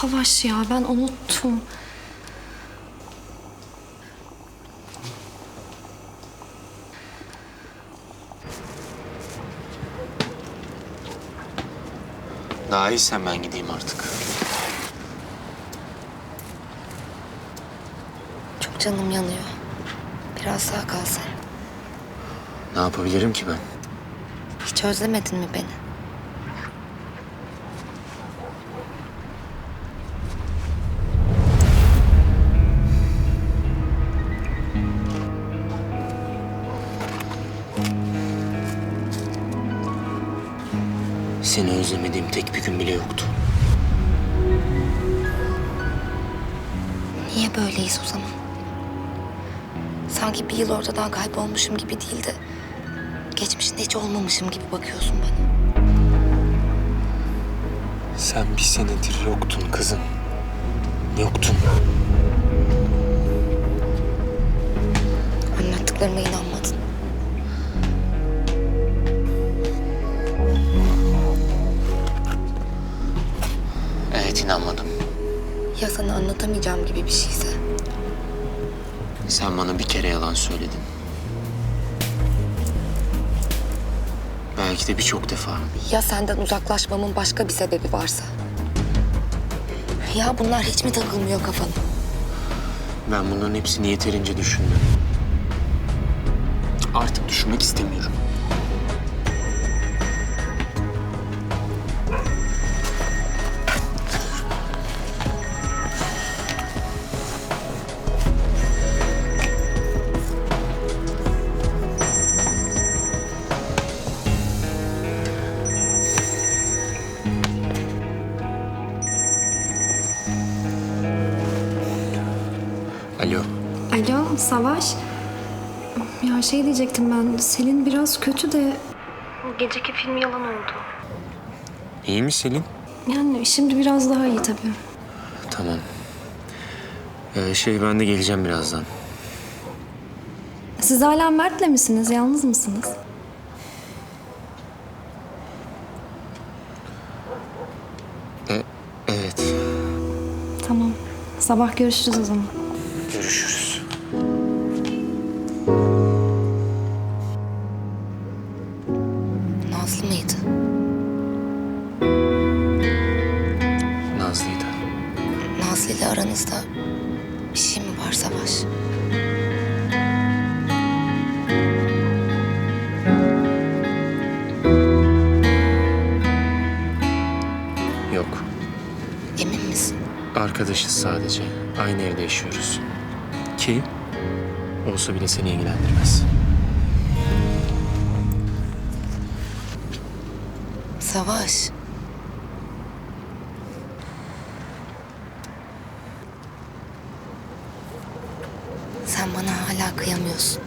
Savaş ya ben unuttum. Daha iyisen ben gideyim artık. Çok canım yanıyor. Biraz daha kalsan. Ne yapabilirim ki ben? Hiç özlemedin mi beni? Seni özlemediğim tek bir gün bile yoktu. Niye böyleyiz o zaman? Sanki bir yıl ortadan kaybolmuşum gibi değil de... ...geçmişinde hiç olmamışım gibi bakıyorsun bana. Sen bir senedir yoktun kızım. Yoktun. Anlattıklarıma inanmadın. İnanmadım. Ya sana anlatamayacağım gibi bir şeyse? Sen bana bir kere yalan söyledin. Belki de birçok defa. Ya senden uzaklaşmamın başka bir sebebi varsa? Ya bunlar hiç mi takılmıyor kafana? Ben bunların hepsini yeterince düşündüm. Artık düşünmek istemiyorum. Alo. Alo Savaş. Ya şey diyecektim ben Selin biraz kötü de... Geceki film yalan oldu. İyi mi Selin? Yani şimdi biraz daha iyi tabii. Tamam. Ee, şey ben de geleceğim birazdan. Siz hala Mert'le misiniz? Yalnız mısınız? E, evet. Tamam. Sabah görüşürüz o zaman. Görüşürüz. Nazlı mıydı? Nazlı'ydı. Nazlı ile aranızda bir şey mi var Savaş? Arkadaşız sadece. Aynı evde yaşıyoruz. Ki olsa bile seni ilgilendirmez. Savaş. Sen bana hala kıyamıyorsun.